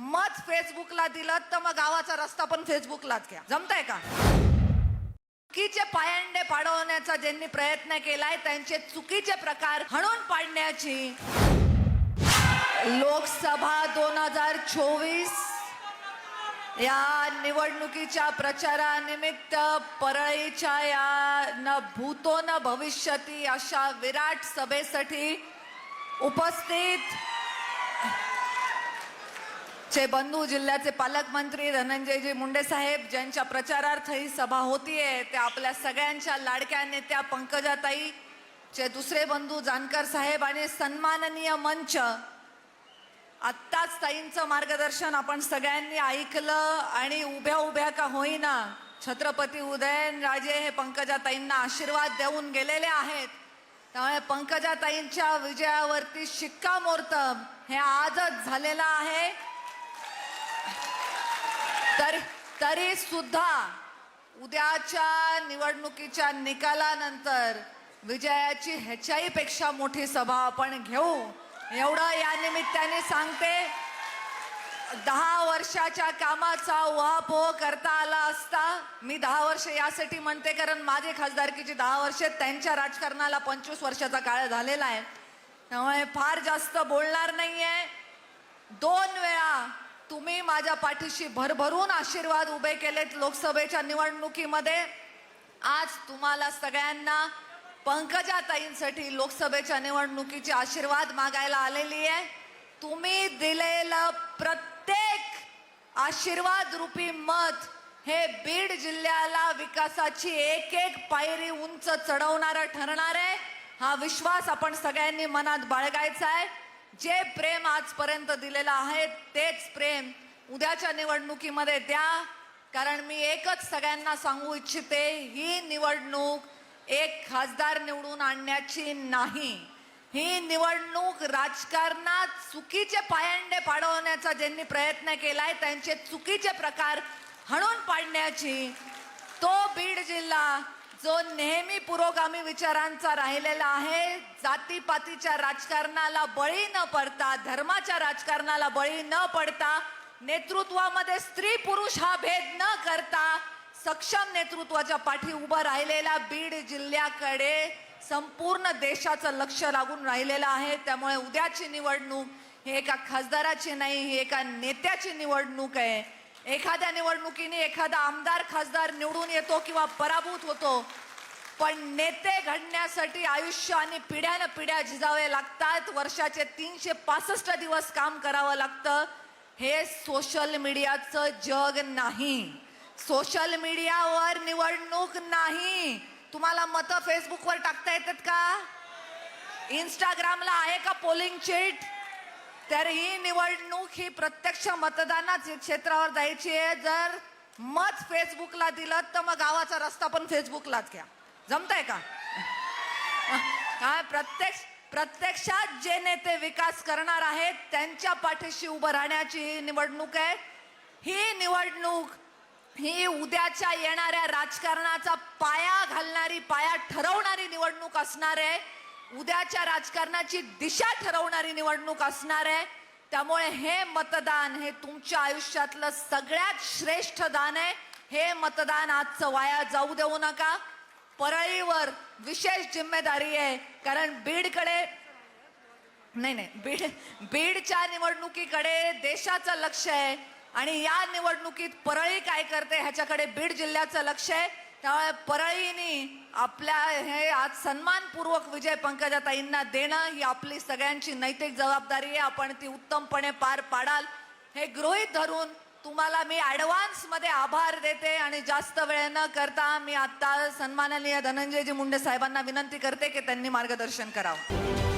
मत फेसबुकला दिलं तर मग गावाचा रस्ता पण फेसबुकलाच घ्या. जमताय का? चुकीचे पायंडे पाडवण्याचा ज्यांनी प्रयत्न केलाय त्यांचे चुकीचे प्रकार हणून पाडण्याची. लोकसभा दोन हजार चोवीस या निवडणुकीच्या प्रचारानिमित्त परळीच्या या न भूतो न भविष्यती अशा विराट सभेसाठी उपस्थित चे बंधू जिल्ह्याचे पालकमंत्री धनंजयजी मुंडे साहेब ज्यांच्या प्रचारार्थ ही सभा होतीये त्या आपल्या सगळ्यांच्या लाडक्या नेत्या पंकजाताई चे दुसरे बंधू जानकर साहेब आणि सन्माननीय मंच आत्ताच ताईंचं मार्गदर्शन आपण सगळ्यांनी ऐकलं आणि उभ्या उभ्या का होईना छत्रपती उदयनराजे हे पंकजाताईंना आशीर्वाद देऊन गेलेले आहेत त्यामुळे पंकजाताईंच्या विजयावरती शिक्कामोर्तब हे आजच झालेलं आहे तर तरी सुद्धा उद्याच्या निवडणुकीच्या निकालानंतर विजयाची ह्याच्याही पेक्षा मोठी सभा आपण घेऊ. एवढं या निमित्ताने सांगते. दहा वर्षाच्या कामाचा उहापोह करता आला असता मी दहा वर्ष यासाठी म्हणते कारण माझे खासदारकीची दहा वर्ष त्यांच्या राजकारणाला पंचवीस वर्षाचा काळ झालेला आहे. त्यामुळे फार जास्त बोलणार नाही आहे तुम्ही माझ्या पाठीशी भरभरून आशीर्वाद उभे केलेत लोकसभेच्या निवडणुकीमध्ये. आज तुम्हाला सगळ्यांना पंकजाताईंसाठी लोकसभेच्या निवडणुकीचे आशीर्वाद मागायला आलेली आहे. तुम्ही दिलेलं प्रत्येक आशीर्वाद रूपी मत हे बीड जिल्ह्याला विकासाची एक एक पायरी उंच चढवणारं ठरणार आहे. हा विश्वास आपण सगळ्यांनी मनात बाळगायचा आहे. जे प्रेम आजपर्यंत दिलेलं आहे तेच प्रेम उद्याच्या निवडणुकीमध्ये द्या. कारण मी एकच सगळ्यांना सांगू इच्छिते ही निवडणूक एक खासदार निवडून आणण्याची नाही. ही निवडणूक राजकारणात चुकीचे पायंडे पाडवण्याचा ज्यांनी प्रयत्न केलाय त्यांचे चुकीचे प्रकार हणून पाडण्याची तो बीड जिल्हा जो नेहमी पुरोगामी विचारांचा राहिलेला आहे जातीपातीच्या राजकारणाला बळी न पडता धर्माच्या राजकारणाला बळी न पडता नेतृत्वामध्ये स्त्री पुरुष हा भेद न करता सक्षम नेतृत्वाच्या पाठी उभं राहिलेला बीड जिल्ह्याकडे संपूर्ण देशाचं लक्ष लागून राहिलेलं आहे. त्यामुळे उद्याची निवडणूक हे एका खासदाराची नाही ही एका नेत्याची निवडणूक आहे. एखाद्या निवडणुकीने एखादा आमदार खासदार निवडून येतो किंवा पराभूत होतो पण नेते घडण्यासाठी आयुष्य आणि पिढ्यानं पिढ्या झिजावे लागतात. वर्षाचे तीनशे पासष्ट दिवस काम करावं लागतं. हे सोशल मीडियाचं जग नाही. सोशल मीडियावर निवडणूक नाही. तुम्हाला मतं फेसबुकवर टाकता येतात का? इंस्टाग्रामला आहे का पोलिंग चिट तर ही निवडणूक ही प्रत्यक्ष मतदानाच्या क्षेत्रावर जायची आहे. जर मत फेसबुकला दिलं तर मग गावाचा रस्ता पण फेसबुकलाच घ्या. जमताय का? काय प्रत्यक्ष प्रत्यक्षात जे नेते विकास करणार आहेत त्यांच्या पाठीशी उभं राहण्याची ही निवडणूक आहे. ही निवडणूक ही उद्याच्या येणाऱ्या राजकारणाचा पाया घालणारी पाया ठरवणारी निवडणूक असणार आहे. उद्याच्या राजकारणाची दिशा ठरवणारी निवडणूक असणार आहे. त्यामुळे हे मतदान हे तुमच्या आयुष्यातलं सगळ्यात श्रेष्ठ दान आहे. हे मतदान आजचं वाया जाऊ देऊ नका. परळीवर विशेष जिम्मेदारी आहे. कारण बीडकडे नाही नाही. बीड बीडच्या निवडणुकीकडे देशाचं लक्ष आहे. आणि या निवडणुकीत परळी काय करते ह्याच्याकडे बीड जिल्ह्याचं लक्ष आहे. त्यामुळे परळीनी आपल्या हे आज सन्मानपूर्वक विजय पंकजाताईंना देणं ही आपली सगळ्यांची नैतिक जबाबदारी आहे. आपण ती उत्तमपणे पार पाडाल. हे गृहीत धरून तुम्हाला मी ॲडव्हान्समध्ये आभार देते आणि जास्त वेळ न करता मी आत्ता सन्माननीय धनंजयजी मुंडे साहेबांना विनंती करते की त्यांनी मार्गदर्शन करावं.